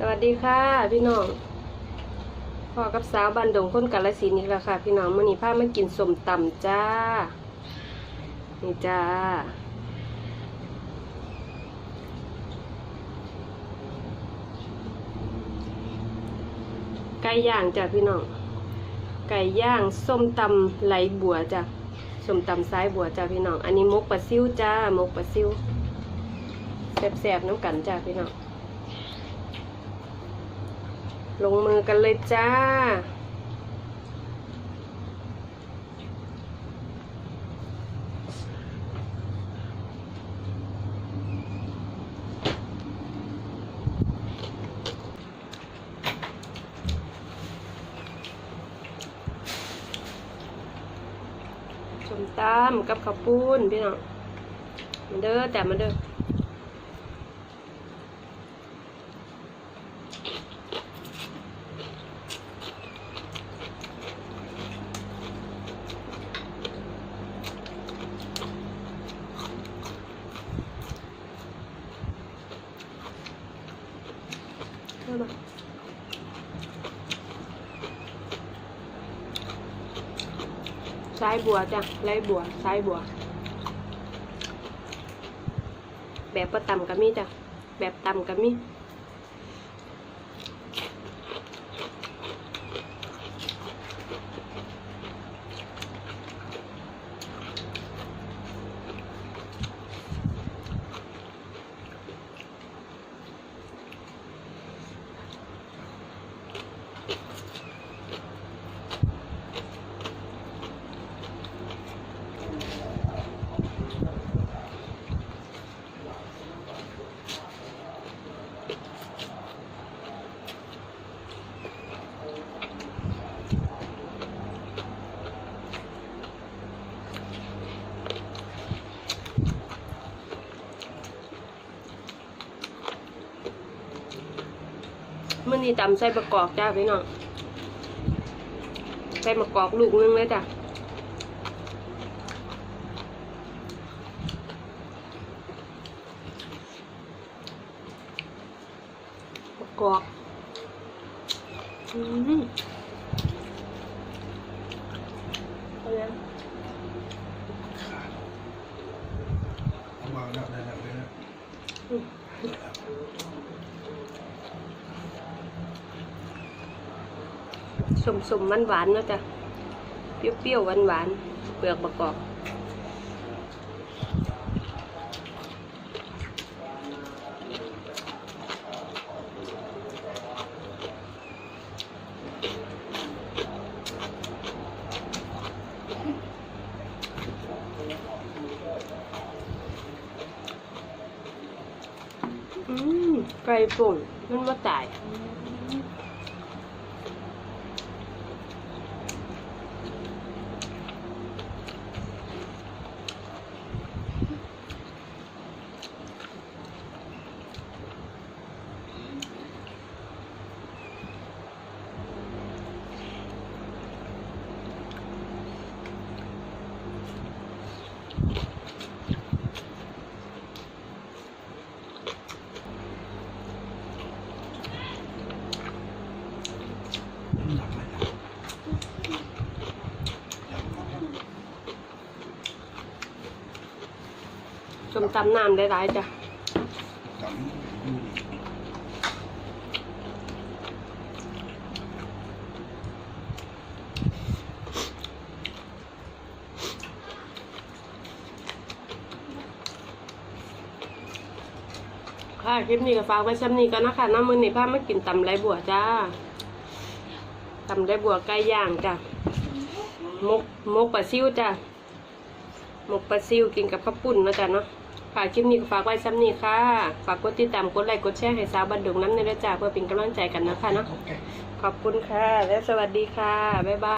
สวัสดีค่ะ พี่น้องพ่อกับสาวบันดงคนกาลสินธุ์อีกแล้วค่ะ พี่น้องมื่อนี้ามากินสมตำจ้า นี่จ้า ไก่ย่างจ้ะพี่น้อง ไก่ย่างส้มตำไหลบัวจ้ะส้มตำซ้ายบัวจ้ะพี่น้อง อันนี้มกปลาซิวจ้ามกปลาซิวแซ่บๆน้ำกันจ้ะพี่น้อง ลงมือกันเลยจ้า สมตำกับข้าวปุ้นพี่น้องมาเด้อแต่มาเด้อ เข้ามาสายบัวจ้ะไรบัวสายบัว แบบประตำก็มีจ้ะแบบตำก็มี อนี้ตำไส้ประกอบจ้าพี่น้องไส้ประกอบลูกนึงเลยจ้ะมะกอบอืมเอาเลย เอาวางแล้วได้แล้วได้แล้ว สมสมหวานหวานเนาะจ้ะ เปรี้ยวๆหวานหวานๆเปลือกมะกอกอืมไก่ป่นมันมาตาย สมตำน้ำได้หลายจ้ะค่ะคลิปนี้ก็ฝากไว้ซ้ำนี้กันนะคะน้ำมือนี่พามากินตำไรบัวจ้าตำไรบัวไก่ย่างจ้ะมกมกปลาซิวจ้ะมกปลาซิวกินกับข้าวปุ้นนะจ้ะเนาะ ค่ะ คลิปนี้ก็ฝากไว้ซ้ำนี้ค่ะ ฝากกดติดตาม กดไลค์ กดแชร์ให้สาวบันดุงน้ำในด้วยจ้าเพื่อเป็นกำลังใจกันนะคะเนาะโอเคขอบคุณค่ะ และสวัสดีค่ะ บ๊ายบาย